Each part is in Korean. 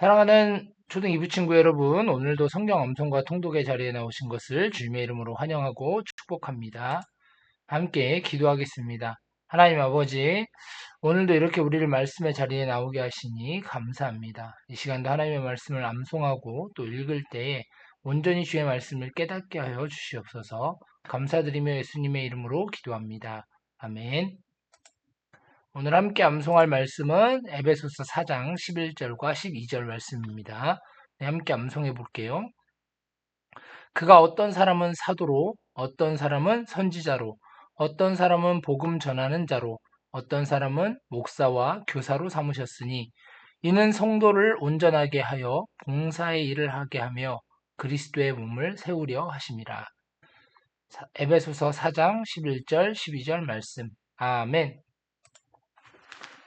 사랑하는 초등 2부 친구 여러분, 오늘도 성경 암송과 통독의 자리에 나오신 것을 주님의 이름으로 환영하고 축복합니다. 함께 기도하겠습니다. 하나님 아버지, 오늘도 이렇게 우리를 말씀의 자리에 나오게 하시니 감사합니다. 이 시간도 하나님의 말씀을 암송하고 또 읽을 때에 온전히 주의 말씀을 깨닫게 하여 주시옵소서 감사드리며 예수님의 이름으로 기도합니다. 아멘. 오늘 함께 암송할 말씀은 에베소서 4장 11절과 12절 말씀입니다. 네, 함께 암송해 볼게요. 그가 어떤 사람은 사도로, 어떤 사람은 선지자로, 어떤 사람은 복음 전하는 자로, 어떤 사람은 목사와 교사로 삼으셨으니 이는 성도를 온전하게 하여 봉사의 일을 하게 하며 그리스도의 몸을 세우려 하심이라. 에베소서 4장 11절 12절 말씀. 아멘.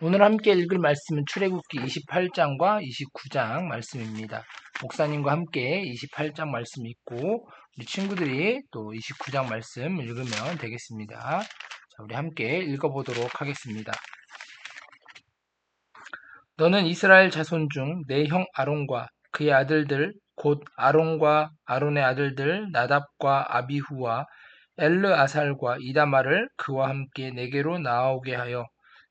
오늘 함께 읽을 말씀은 출애굽기 28장과 29장 말씀입니다. 목사님과 함께 28장 말씀 읽고 우리 친구들이 또 29장 말씀 읽으면 되겠습니다. 자, 우리 함께 읽어보도록 하겠습니다. 너는 이스라엘 자손 중 내 형 아론과 그의 아들들 곧 아론과 아론의 아들들 나답과 아비후와 엘르 아살과 이다마를 그와 함께 내게로 나오게 하여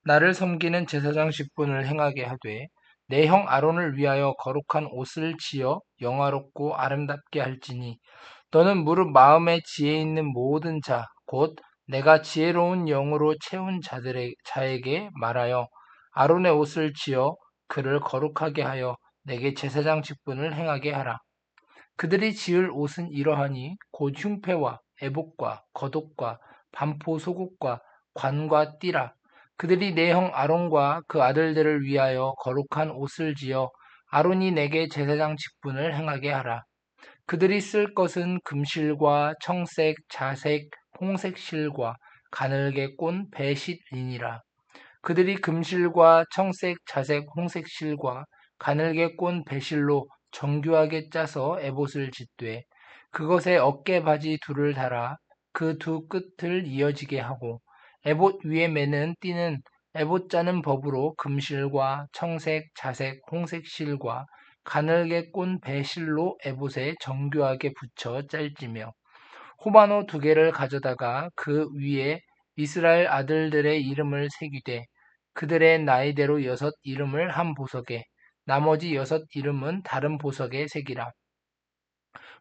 나를 섬기는 제사장 직분을 행하게 하되 내 형 아론을 위하여 거룩한 옷을 지어 영화롭고 아름답게 할지니 너는 무릇 마음에 지혜 있는 모든 자 곧 내가 지혜로운 영으로 채운 자들의 자에게 말하여 아론의 옷을 지어 그를 거룩하게 하여 내게 제사장 직분을 행하게 하라. 그들이 지을 옷은 이러하니 곧 흉패와 애복과 겉옷과 반포 속옷과 관과 띠라 그들이 내 형 아론과 그 아들들을 위하여 거룩한 옷을 지어 아론이 내게 제사장 직분을 행하게 하라. 그들이 쓸 것은 금실과 청색, 자색, 홍색 실과 가늘게 꼰 배실이니라. 그들이 금실과 청색, 자색, 홍색 실과 가늘게 꼰 배실로 정교하게 짜서 에봇을 짓되 그것에 어깨 바지 둘을 달아 그 두 끝을 이어지게 하고 에봇 위에 매는 띠는 에봇 짜는 법으로 금실과 청색, 자색, 홍색 실과 가늘게 꼰 배실로 에봇에 정교하게 붙여 짤지며 호바노 두 개를 가져다가 그 위에 이스라엘 아들들의 이름을 새기되 그들의 나이대로 여섯 이름을 한 보석에 나머지 여섯 이름은 다른 보석에 새기라.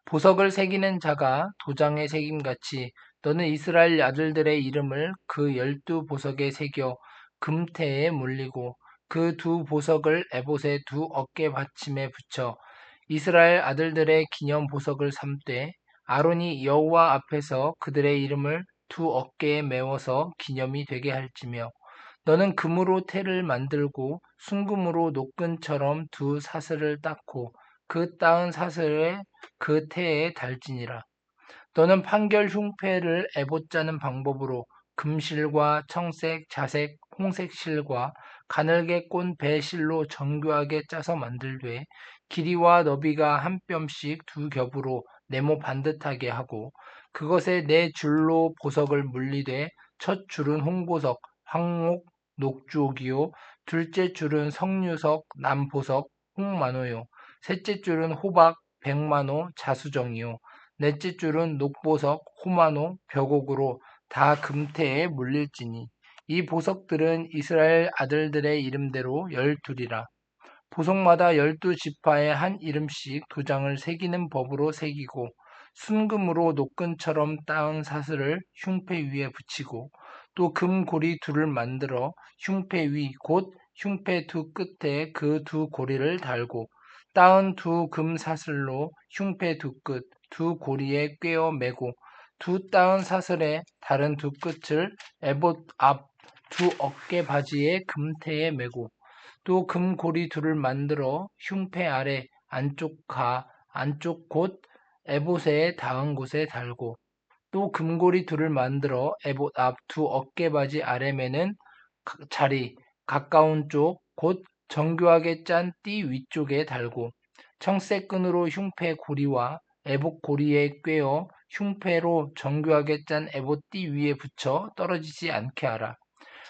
보석을 새기는 자가 도장에 새김같이 너는 이스라엘 아들들의 이름을 그 열두 보석에 새겨 금태에 물리고 그 두 보석을 에봇의 두 어깨 받침에 붙여 이스라엘 아들들의 기념 보석을 삼되 아론이 여호와 앞에서 그들의 이름을 두 어깨에 메워서 기념이 되게 할지며 너는 금으로 태를 만들고 순금으로 노끈처럼 두 사슬을 닦고 그 따은 사슬에 그 태에 달지니라. 너는 판결 흉패를 애봇자는 방법으로 금실과 청색, 자색, 홍색 실과 가늘게 꼰 배실로 정교하게 짜서 만들되 길이와 너비가 한 뼘씩 두 겹으로 네모 반듯하게 하고 그것에 네 줄로 보석을 물리되 첫 줄은 홍보석, 황옥, 녹주옥이요 둘째 줄은 석류석, 남보석, 홍만호요 셋째 줄은 호박, 백만호, 자수정이요 넷째 줄은 녹보석, 호마노, 벽옥으로 다 금태에 물릴지니 이 보석들은 이스라엘 아들들의 이름대로 열둘이라. 보석마다 열두 지파에 한 이름씩 도장을 새기는 법으로 새기고 순금으로 노끈처럼 따은 사슬을 흉패 위에 붙이고 또 금고리 둘을 만들어 흉패 위 곧 흉패 두 끝에 그 두 고리를 달고 따은 두 금 사슬로 흉패 두 끝, 두 고리에 꿰어 매고 두 따은 사슬에 다른 두 끝을 에봇 앞 두 어깨 바지에 금태에 매고 또 금고리 둘을 만들어 흉패 아래 안쪽 가 안쪽 곳 에봇에 닿은 곳에 달고 또 금고리 둘을 만들어 에봇 앞 두 어깨 바지 아래 매는 자리 가까운 쪽 곧 정교하게 짠 띠 위쪽에 달고 청색 끈으로 흉패 고리와 애복 고리에 꿰어 흉패로 정교하게 짠 애봇띠 위에 붙여 떨어지지 않게 하라.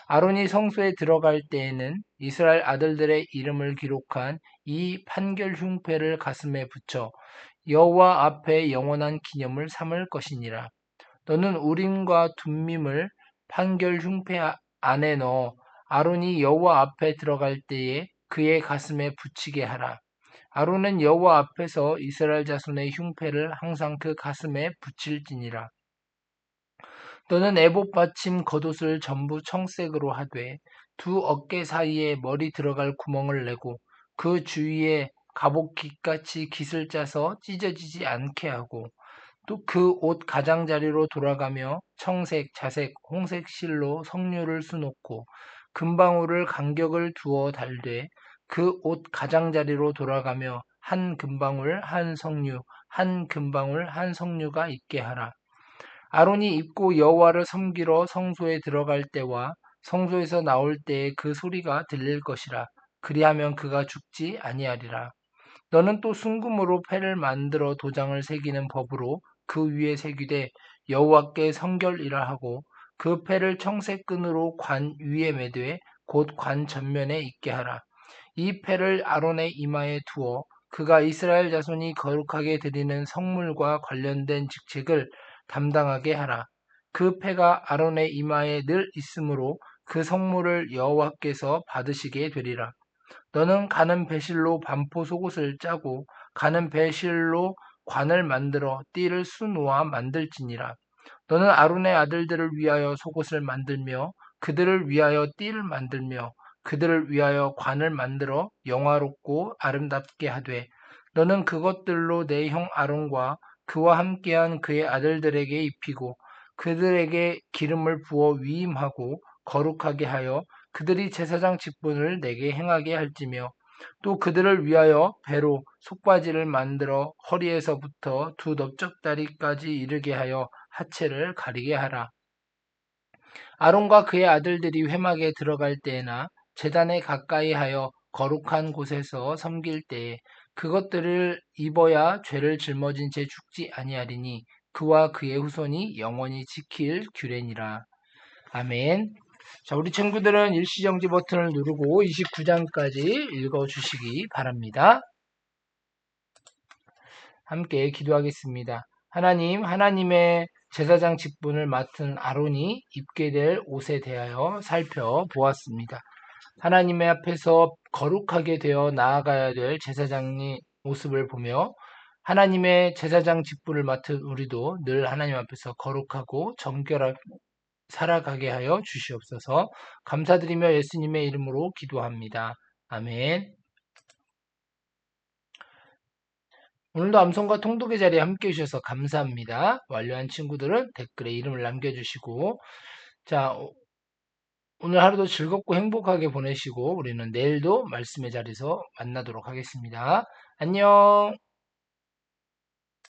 아론이 성소에 들어갈 때에는 이스라엘 아들들의 이름을 기록한 이 판결 흉패를 가슴에 붙여 여호와 앞에 영원한 기념을 삼을 것이니라. 너는 우림과 둠밈을 판결 흉패 안에 넣어 아론이 여호와 앞에 들어갈 때에 그의 가슴에 붙이게 하라. 아론은 여호와 앞에서 이스라엘 자손의 흉패를 항상 그 가슴에 붙일지니라. 너는 애복 받침 겉옷을 전부 청색으로 하되 두 어깨 사이에 머리 들어갈 구멍을 내고 그 주위에 갑옷 깃같이 깃을 짜서 찢어지지 않게 하고 또 그 옷 가장자리로 돌아가며 청색, 자색, 홍색 실로 석류를 수놓고 금방울을 간격을 두어 달되 그 옷 가장자리로 돌아가며 한 금방울 한 석류 한 금방울 한 석류가 있게 하라. 아론이 입고 여호와를 섬기러 성소에 들어갈 때와 성소에서 나올 때에 그 소리가 들릴 것이라. 그리하면 그가 죽지 아니하리라. 너는 또 순금으로 패를 만들어 도장을 새기는 법으로 그 위에 새기되 여호와께 성결이라 하고 그 패를 청색 끈으로 관 위에 매되 곧관 전면에 있게 하라. 이 패를 아론의 이마에 두어 그가 이스라엘 자손이 거룩하게 드리는 성물과 관련된 직책을 담당하게 하라. 그 패가 아론의 이마에 늘 있으므로 그 성물을 여호와께서 받으시게 되리라. 너는 가는 배실로 반포 속옷을 짜고 가는 배실로 관을 만들어 띠를 수놓아 만들지니라. 너는 아론의 아들들을 위하여 속옷을 만들며 그들을 위하여 띠를 만들며 그들을 위하여 관을 만들어 영화롭고 아름답게 하되 너는 그것들로 내 형 아론과 그와 함께한 그의 아들들에게 입히고 그들에게 기름을 부어 위임하고 거룩하게 하여 그들이 제사장 직분을 내게 행하게 할지며 또 그들을 위하여 배로 속바지를 만들어 허리에서부터 두 넓적다리까지 이르게 하여 하체를 가리게 하라. 아론과 그의 아들들이 회막에 들어갈 때에나 재단에 가까이 하여 거룩한 곳에서 섬길 때에 그것들을 입어야 죄를 짊어진 채 죽지 아니하리니 그와 그의 후손이 영원히 지킬 규례니라. 아멘. 자, 우리 친구들은 일시정지 버튼을 누르고 29장까지 읽어주시기 바랍니다. 함께 기도하겠습니다. 하나님, 하나님의 제사장 직분을 맡은 아론이 입게 될 옷에 대하여 살펴보았습니다. 하나님의 앞에서 거룩하게 되어 나아가야 될 제사장의 모습을 보며 하나님의 제사장 직분을 맡은 우리도 늘 하나님 앞에서 거룩하고 정결하게 살아가게 하여 주시옵소서 감사드리며 예수님의 이름으로 기도합니다. 아멘. 오늘도 암송과 통독의 자리에 함께 해주셔서 감사합니다. 완료한 친구들은 댓글에 이름을 남겨주시고 자 오늘 하루도 즐겁고 행복하게 보내시고 우리는 내일도 말씀의 자리에서 만나도록 하겠습니다. 안녕